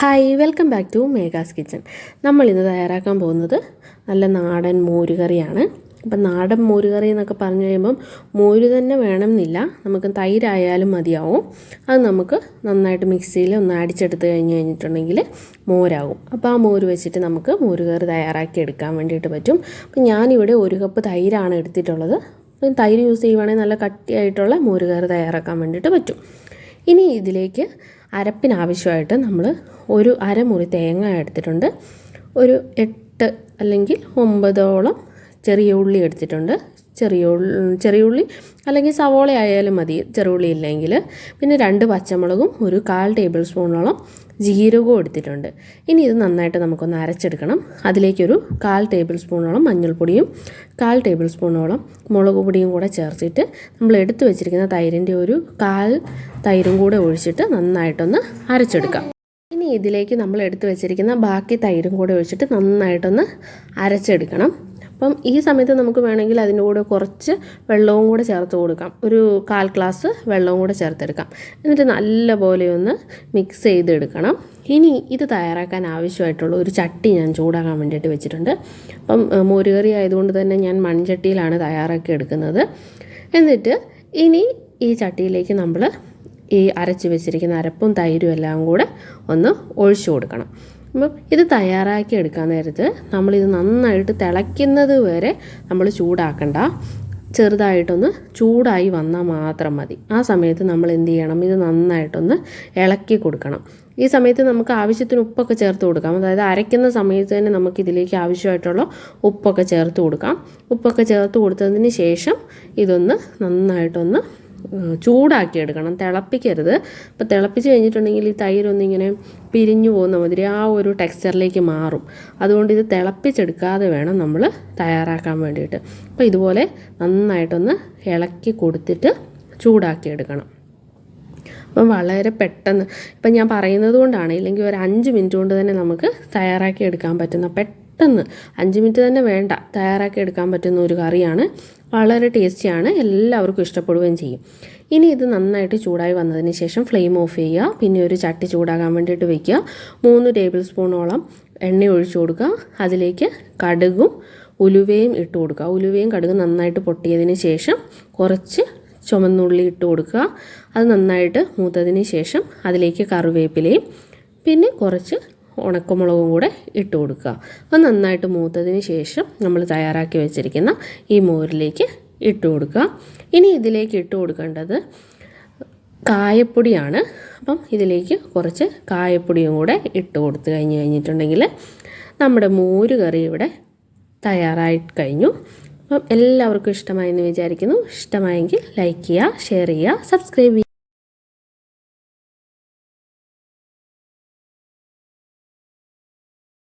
Hi welcome back to Megha's kitchen നമ്മൾ ഇന്ന് തയ്യാറാക്കാൻ പോകുന്നത് നല്ല നാടൻ മോരുകറിയാണ്. അപ്പം നാടൻ മോരുകറി എന്നൊക്കെ പറഞ്ഞു കഴിയുമ്പം മോര് തന്നെ വേണമെന്നില്ല. നമുക്ക് തൈരായാലും മതിയാവും. അത് നമുക്ക് നന്നായിട്ട് മിക്സിയിൽ ഒന്ന് അടിച്ചെടുത്ത് കഴിഞ്ഞ് കഴിഞ്ഞിട്ടുണ്ടെങ്കിൽ മോരാകും. അപ്പോൾ ആ മോര് വെച്ചിട്ട് നമുക്ക് മോരുകറി തയ്യാറാക്കി എടുക്കാൻ വേണ്ടിയിട്ട് പറ്റും. അപ്പം ഞാനിവിടെ ഒരു കപ്പ് തൈരാണ് എടുത്തിട്ടുള്ളത്. അപ്പം തൈര് യൂസ് ചെയ്യുവാണെങ്കിൽ നല്ല കട്ടിയായിട്ടുള്ള മോരുകറി തയ്യാറാക്കാൻ വേണ്ടിയിട്ട് പറ്റും. ഇനി ഇതിലേക്ക് അരപ്പിനാവശ്യമായിട്ട് നമ്മൾ ഒരു അരമുറി തേങ്ങ എടുത്തിട്ടുണ്ട്. ഒരു എട്ട് അല്ലെങ്കിൽ ഒമ്പതോളം ചെറിയ ഉള്ളി എടുത്തിട്ടുണ്ട്. ചെറിയ ചെറിയുള്ളി അല്ലെങ്കിൽ സവോള ആയാലും മതി ചെറുള്ളി ഇല്ലെങ്കിൽ. പിന്നെ രണ്ട് പച്ചമുളകും ഒരു കാൽ ടേബിൾ സ്പൂണോളം ജീരകവും എടുത്തിട്ടുണ്ട്. ഇനി ഇത് നന്നായിട്ട് നമുക്കൊന്ന് അരച്ചെടുക്കണം. അതിലേക്കൊരു കാൽ ടേബിൾ സ്പൂണോളം മഞ്ഞൾപ്പൊടിയും കാൽ ടേബിൾ സ്പൂണോളം മുളക് പൊടിയും കൂടെ ചേർത്തിട്ട് നമ്മൾ എടുത്തു വെച്ചിരിക്കുന്ന തൈരിന്റെ ഒരു കാൽ തൈരും കൂടെ ഒഴിച്ചിട്ട് നന്നായിട്ടൊന്ന് അരച്ചെടുക്കാം. ഇനി ഇതിലേക്ക് നമ്മൾ എടുത്തു വെച്ചിരിക്കുന്ന ബാക്കി തൈരും കൂടെ ഒഴിച്ചിട്ട് നന്നായിട്ടൊന്ന് അരച്ചെടുക്കണം. അപ്പം ഈ സമയത്ത് നമുക്ക് വേണമെങ്കിൽ അതിന്റെ കൂടെ കുറച്ച് വെള്ളവും കൂടെ ചേർത്ത് കൊടുക്കാം. ഒരു കാൽ ഗ്ലാസ് വെള്ളവും കൂടെ ചേർത്തെടുക്കാം. എന്നിട്ട് നല്ലപോലെ ഒന്ന് മിക്സ് ചെയ്തെടുക്കണം. ഇനി ഇത് തയ്യാറാക്കാൻ ആവശ്യമായിട്ടുള്ള ഒരു ചട്ടി ഞാൻ ചൂടാക്കാൻ വേണ്ടിയിട്ട് വെച്ചിട്ടുണ്ട്. അപ്പം മോരുകറി ആയതുകൊണ്ട് തന്നെ ഞാൻ മൺചട്ടിയിലാണ് തയ്യാറാക്കി എടുക്കുന്നത്. എന്നിട്ട് ഇനി ഈ ചട്ടിയിലേക്ക് നമ്മൾ ഈ അരച്ച് വെച്ചിരിക്കുന്ന അരപ്പും തൈരും എല്ലാം കൂടെ ഒന്ന് ഒഴിച്ചു കൊടുക്കണം. അപ്പം ഇത് തയ്യാറാക്കി എടുക്കാൻ നേരത്ത് നമ്മളിത് നന്നായിട്ട് തിളയ്ക്കുന്നത് വരെ നമ്മൾ ചൂടാക്കണ്ട. ചെറുതായിട്ടൊന്ന് ചൂടായി വന്നാൽ മാത്രം മതി. ആ സമയത്ത് നമ്മൾ എന്ത് ചെയ്യണം? ഇത് നന്നായിട്ടൊന്ന് ഇളക്കി കൊടുക്കണം. ഈ സമയത്ത് നമുക്ക് ആവശ്യത്തിന് ഉപ്പൊക്കെ ചേർത്ത് കൊടുക്കാം. അതായത് അരയ്ക്കുന്ന സമയത്ത് തന്നെ നമുക്ക് ഇതിലേക്ക് ആവശ്യമായിട്ടുള്ള ഉപ്പൊക്കെ ചേർത്ത് കൊടുക്കാം. ഉപ്പൊക്കെ ചേർത്ത് കൊടുത്തതിന് ശേഷം ഇതൊന്ന് നന്നായിട്ടൊന്ന് ചൂടാക്കി എടുക്കണം തിളപ്പിക്കരുത്. അപ്പോൾ തിളപ്പിച്ച് കഴിഞ്ഞിട്ടുണ്ടെങ്കിൽ ഈ തൈരൊന്നിങ്ങനെ പിരിഞ്ഞു പോകുന്ന മാതിരി ആ ഒരു ടെക്സ്ചറിലേക്ക് മാറും. അതുകൊണ്ട് ഇത് തിളപ്പിച്ചെടുക്കാതെ വേണം നമ്മൾ തയ്യാറാക്കാൻ വേണ്ടിയിട്ട്. അപ്പോൾ ഇതുപോലെ നന്നായിട്ടൊന്ന് ഇളക്കി കൊടുത്തിട്ട് ചൂടാക്കി എടുക്കണം അപ്പം വളരെ പെട്ടെന്ന് ഇപ്പം ഞാൻ പറയുന്നത് കൊണ്ടാണ് ഇല്ലെങ്കിൽ ഒരു അഞ്ച് മിനിറ്റ് കൊണ്ട് തന്നെ നമുക്ക് തയ്യാറാക്കി എടുക്കാൻ പറ്റുന്ന പെട്ടെന്ന് അഞ്ച് മിനിറ്റ് തന്നെ വേണ്ട. തയ്യാറാക്കി എടുക്കാൻ പറ്റുന്ന ഒരു കറിയാണ്. വളരെ ടേസ്റ്റിയാണ്. എല്ലാവർക്കും ഇഷ്ടപ്പെടുകയും ചെയ്യും. ഇനി ഇത് നന്നായിട്ട് ചൂടായി വന്നതിന് ശേഷം ഫ്ലെയിം ഓഫ് ചെയ്യുക. പിന്നെ ഒരു ചട്ടി ചൂടാകാൻ വേണ്ടിയിട്ട് വയ്ക്കുക മൂന്ന് ടേബിൾ സ്പൂണോളം എണ്ണ ഒഴിച്ചു കൊടുക്കുക. അതിലേക്ക് കടുകും ഉലുവയും ഇട്ട് കൊടുക്കുക. ഉലുവയും കടുകും നന്നായിട്ട് പൊട്ടിയതിന് ശേഷം കുറച്ച് ചുമന്നുള്ളി ഇട്ട് കൊടുക്കുക. അത് നന്നായിട്ട് മൂത്തതിന് ശേഷം അതിലേക്ക് കറിവേപ്പിലയും പിന്നെ കുറച്ച് ഉണക്കമുളകും കൂടെ ഇട്ട് കൊടുക്കുക. അത് നന്നായിട്ട് മൂത്തതിന് ശേഷം നമ്മൾ തയ്യാറാക്കി വെച്ചിരിക്കുന്ന ഈ മോരിലേക്ക് ഇട്ട് കൊടുക്കുക. ഇനി ഇതിലേക്ക് ഇട്ട് കൊടുക്കേണ്ടത് കായപ്പൊടിയാണ്. അപ്പം ഇതിലേക്ക് കുറച്ച് കായപ്പൊടിയും കൂടെ ഇട്ട് കൊടുത്ത് കഴിഞ്ഞ് കഴിഞ്ഞിട്ടുണ്ടെങ്കിൽ നമ്മുടെ മോര് കറി ഇവിടെ തയ്യാറായി കഴിഞ്ഞു. അപ്പം എല്ലാവർക്കും ഇഷ്ടമായെന്ന് വിചാരിക്കുന്നു. ഇഷ്ടമായെങ്കിൽ ലൈക്ക് ചെയ്യുക ഷെയർ ചെയ്യുക സബ്സ്ക്രൈബ് ചെയ്യുക.